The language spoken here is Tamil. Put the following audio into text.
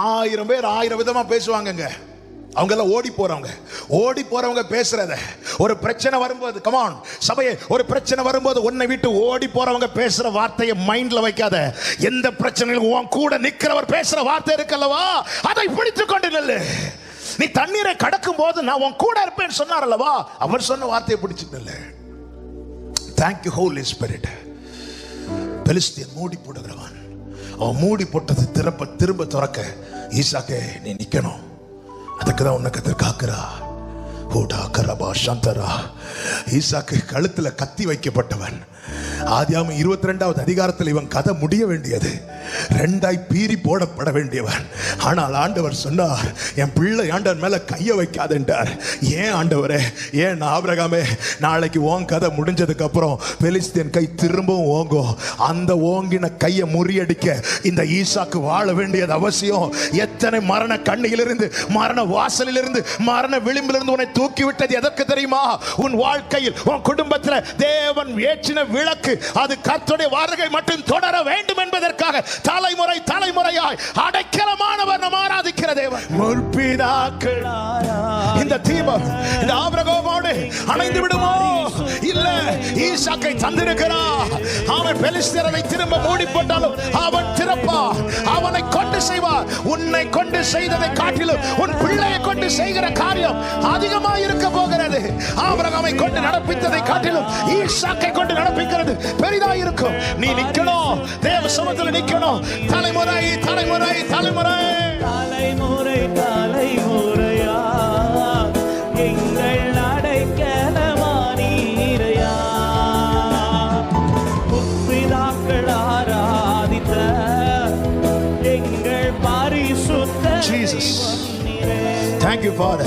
ஆயிரம் பேர் ஆயிரம் விதமா பேசுவாங்கங்க. அவங்க எல்லாம் ஓடி போறவங்க. ஓடி போறவங்க பேசுறத. ஒரு பிரச்சனை வரும்போது கமான் சபையை ஒரு பிரச்சனை வரும்போது உன்னை விட்டு ஓடி போறவங்க பேசுற வார்த்தையை மைண்ட்ல வைக்காத. எந்த பிரச்சனையும் உன் கூட நிக்கிறவர் பேசுற வார்த்தை இருக்கல்லவா? அதை பிடித்து கொண்டு நில்லு. நீ தண்ணீரை கடக்கும் போது நான் உன் கூட இருப்பேன்னு சொன்னார் அல்லவா? அவர் சொன்ன வார்த்தையை பிடிச்சிட்டு நில்லு. தேங்க்யூ ஹோல் ஸ்பிரிட் பெலிஸ்தியன் மூடி போடுகிறவன். அவன் மூடி போட்டது திரும்ப திரும்ப திறக்க ஈசாக்கே நீ நிக்கணும். அதுக்கு தான் உன்னை கத்தர் காக்குறா. ஹூடா கரபா சந்தரா. ஈசாக்கு கழுத்துல கத்தி வைக்கப்பட்டவன். ஆதியாம இருபத்தி ரெண்டாவது அதிகாரத்தில் இவன் கதை முடிய வேண்டியது. ரெண்டாய் பீறி போடப்பட வேண்டியவன் ஆனால் ஆண்டவர் சொன்னார் என் பிள்ளை ஆண்டவர் மேல கைய வைக்காதுன்றார். ஏன் ஆண்டவரே? ஏன் ஆபிரகாமே? நாளைக்கு ஓன் கதை முடிஞ்சதுக்கு அப்புறம் பெலிஸ்தீன் கை திரும்பவும் ஓங்கும். அந்த ஓங்கின கையை முறியடிக்க இந்த ஈசாக்கு வாழ வேண்டியது அவசியம். எத்தனை மரண கண்ணியிலிருந்து மரண வாசலிலிருந்து மரண விளிம்பிலிருந்து உன்னை தூக்கி விட்டது எதற்கு தெரியுமா? உன் வாழ்க்கையில் உன் குடும்பத்தில் தேவன் ஏற்றின விளக்கு அது கர்த்தருடைய வார்த்தை மட்டும் தொடர வேண்டும் என்பதற்காக தலைமுறை தலைமுறையாய் அடைக்கலமானவர் நாம் ஆராதிக்கிற தேவன். முற்பிதாக்கள் இந்த தீபம் இந்த ஆபிரகோமோடு அணைந்து விடுமோ? இல்ல ஈசாக்கை தந்திருக்கிறார். அவன் பெலிஸ்தரை திரும்ப மூடி போட்டாலும் அவன் திறப்பா அவனை உன்னை கொண்டு செய்ததை காட்டிலும் உன் பிள்ளையை கொண்டு செய்கிற காரியம் அதிகமாக இருக்க போகிறது. ஆபிரகாமை கொண்டு நடப்பித்ததை காட்டிலும் ஈசாக்கை கொண்டு நடப்பிக்கிறது பெரிதா இருக்கும் நீ நிக்கணும். தேவ சமத்துல நிக்கணும். தலைமுறை தலைமுறை தலைமுறை. Jesus. Thank you, Father.